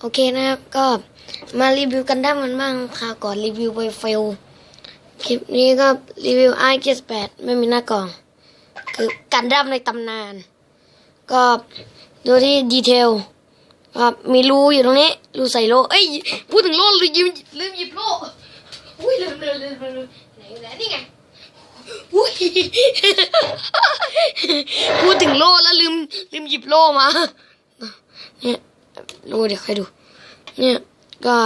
โอเคนะครับก็มารีวิวกันด้ามกันบ้างค่ะก่อนรีวิวไปเฟลคลิปนี้ก็รีวิวไอเกสแปดไม่มีหน้ากล่อง คือกันดั้มในตำนาน ก็ดูที่ดีเทลครับมีรูอยู่ตรงนี้รูใส่โลเอ้ยพูดถึงโลลืมยิบลืมหยิบโลอุ้ยลืมลืมลืมลืมลืมไหนไหนนี่ไงอุ้ยพูดถึงโลแล้วลืมลืมหยิบโลมาเนี่ย รูเดี๋ยวใครดู เนี่ยก็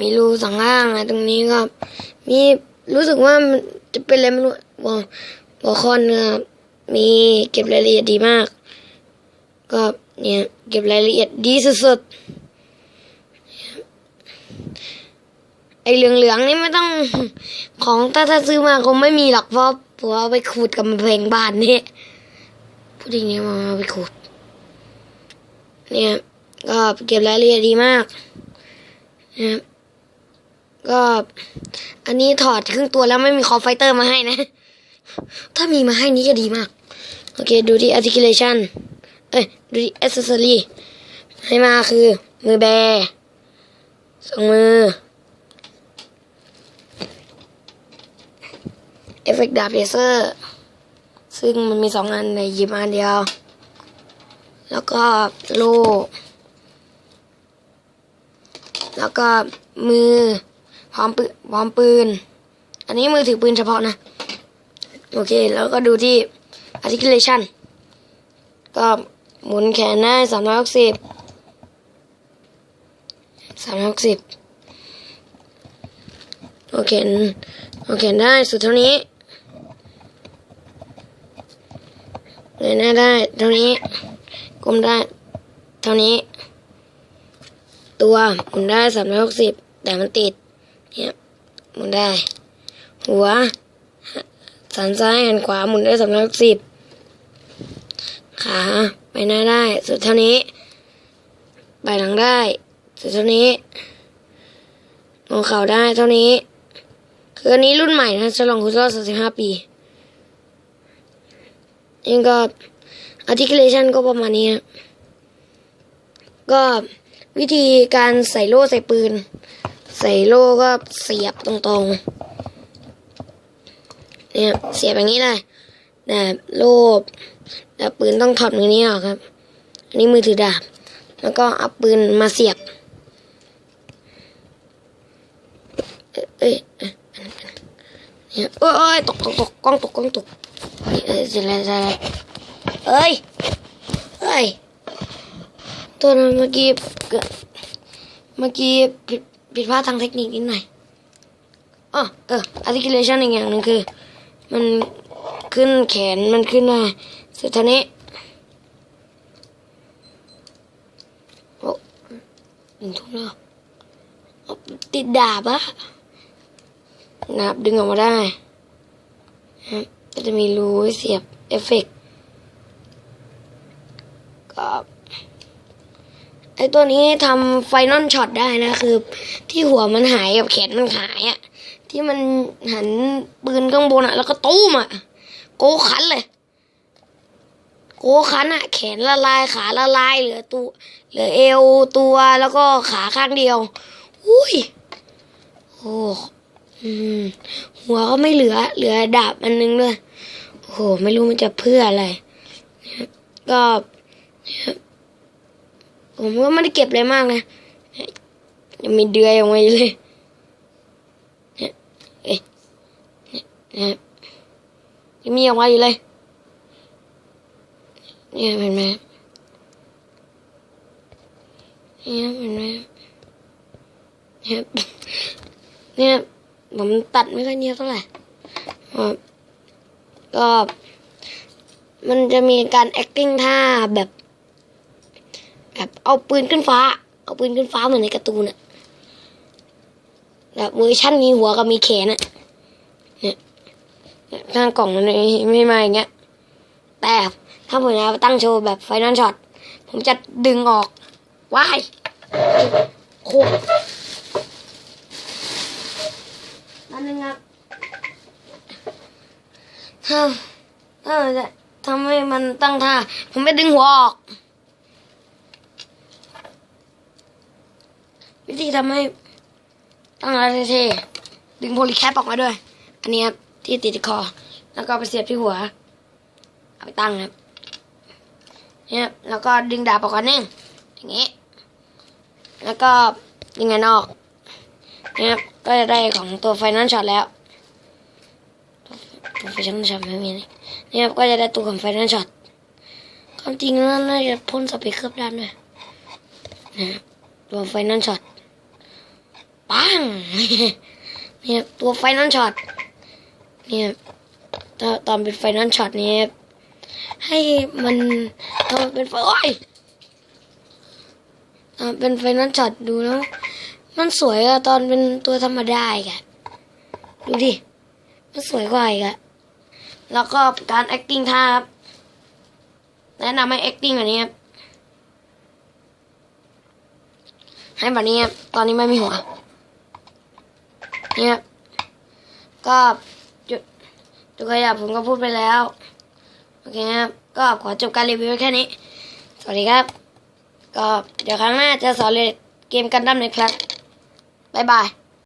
มีรูสองข้างนะตรงนี้ก็มีรู้สึกว่ามันจะเป็นอะไรไม่รู้วอวอคอนก็มีเก็บรายละเอียดดีมาก ก็เนี่ยเก็บรายละเอียดดีสุดๆไอเหลืองๆนี่ไม่ต้องของถ้าถ้าซื้อมาคงไม่มีหรอกเพราะผมเอาไปขูดกับเพลงบ้านนี่พูดอย่างนี้มาเอาไปขูด เนี่ยก็เก็บรายละเอียดดีมากนะครับก็อันนี้ถอดครึ่งตัวแล้วไม่มีคอไฟเตอร์มาให้นะ ถ้ามีมาให้นี้จะดีมาก โอเค ดูที่ articulation เอ้ย ดูที่ accessory ให้มาคือ มือแบสองมือ เอฟเฟกต์ดาบเลเซอร์ ซึ่งมันมีสองอันในหยิบมาอันเดียว แล้วก็โล่แล้วก็มือพร้อมปืนพร้อมปืน อันนี้มือถือปืนเฉพาะนะ โอเค แล้วก็ดูที่ articulation ก็หมุนแขนได้สามร้อยหกสิบสามร้อยหกสิบโอเคโอเคได้สุดเท่านี้เงยหน้าได้เท่านี้ ก้มได้ เท่านี้ ตัวหมุนได้สามร้อยหกสิบแต่มันติด เนี่ยหมุนได้ หัวสันซ้ายหันขวาหมุนได้สามร้อยหกสิบขาไปหน้าได้ สุดเท่านี้ ไปหลังได้ สุดเท่านี้งอเข่าได้เท่านี้ คืออันนี้รุ่นใหม่นะฉลองครบรอบสามสิบห้าปียังก็ articulation ก็ประมาณนี้ ก็วิธีการใส่โล่ใส่ปืน ใส่โล่ก็เสียบตรงๆ เนี่ยเสียบอย่างนี้เลยแต่โล่แต่ปืนต้องถอดมือนี้ออกครับ อันนี้มือถือดาบ แล้วก็เอาปืนมาเสียบ เอ้ยเนี่ยโอ้ยตกตกตกกล้องตกกล้องตกเอ้ยเสร็จแล้ว เสร็จแล้วเอ้ยเอ้ย ตัวนั้นเมื่อกี้เมื่อกี้ผิดผิดพลาดทางเทคนิคนิดหน่อยอ๋อเออ articulation อีกอย่างหนึ่งคือ มันขึ้นแขนมันขึ้นได้สุดท่านี้โอ้หนึ่งทุ่มแล้วติดดาบอะดาบดึงออกมาได้จะมีรูเสียบเอฟเฟกต์ ก็ไอตัวนี้ทำไฟนอลช็อตได้นะคือ ที่หัวมันหายกับแขนมันหายอะที่มันหันปืนข้างบนอะแล้วก็ตู้มอะโกขันเลย โกขันอะแขนละลายขาละลายเหลือตัวเหลือเอวตัวแล้วก็ขาข้างเดียว อุ้ยโอ้หัวก็ไม่เหลือ เหลือดาบอันนึงด้วยโอ้โหไม่รู้มันจะเพื่ออะไรก็ ผมก็ไม่ได้เก็บอะไรมากนะยังมีเดือยออกมาอยู่เลยเนี่ยเอ๊ะเนี่ยยังมีออกมาอยู่เลยเนี่ยเห็นไหมเนี่ยเห็นไหมเนี่ยเนี่ยผมตัดไม่ค่อยเนียเท่าไหร่ก็มันจะมีการ acting ท่าแบบ แบบเอาปืนขึ้นฟ้า เอาปืนขึ้นฟ้าเหมือนในการ์ตูนอะแบบเวอร์ชั่นมีหัวกับมีแขนอะเนี่ยข้างกล่องมันไม่ไม่มาอย่างเงี้ย แต่ถ้าผมจะตั้งโชว์แบบไฟนอลช็อต ผมจะดึงออกว้ายโคนั่นนึงครับถ้าถ้าจะทำให้มันตั้งท่า ผมไปดึงหัวออก วิธีทำให้ตั้งอะไรเท่ๆดึงโพลีแคปออกมาด้วย อันนี้ครับที่ติดคอ แล้วก็ไปเสียบที่หัว เอาไปตั้งครับเนี่ยแล้วก็ดึงดาบออกก่อนนึงอย่างงี้ แล้วก็ดึงเงินออกเนี่ยครับก็จะได้ของตัวไฟนอลช็อตแล้วตัวไฟนอลช็อตไม่มีนี่เนี่ยครับก็จะได้ตัวของไฟนอลช็อตความจริงแล้วน่าจะพ่นสเปรย์เคลือบด้านด้วยนะครับตัวไฟนอลช็อต ปังเนี่ยตัวไฟนอลช็อตเนี่ยตอนตอนเป็นไฟนอลช็อตเนี่ยให้มันตอนเป็นไฟโอ้ยตอนเป็นไฟนอลช็อตดูแล้วมันสวยอะตอนเป็นตัวธรรมดาอีกอะดูดิ มันสวยกว่าอีกอะแล้วก็การ acting ท่าครับ แนะนำให้ acting แบบนี้ครับ ให้แบบนี้ครับ ตอนนี้ไม่มีหัว เนี่ยครับก็จุดจุดขยับผมก็พูดไปแล้ว โอเคครับก็ขอจบการรีวิวแค่นี้ สวัสดีครับ ก็เดี๋ยวครั้งหน้าจะสอนเลยเกมกันดั้มนครับบ๊ายบาย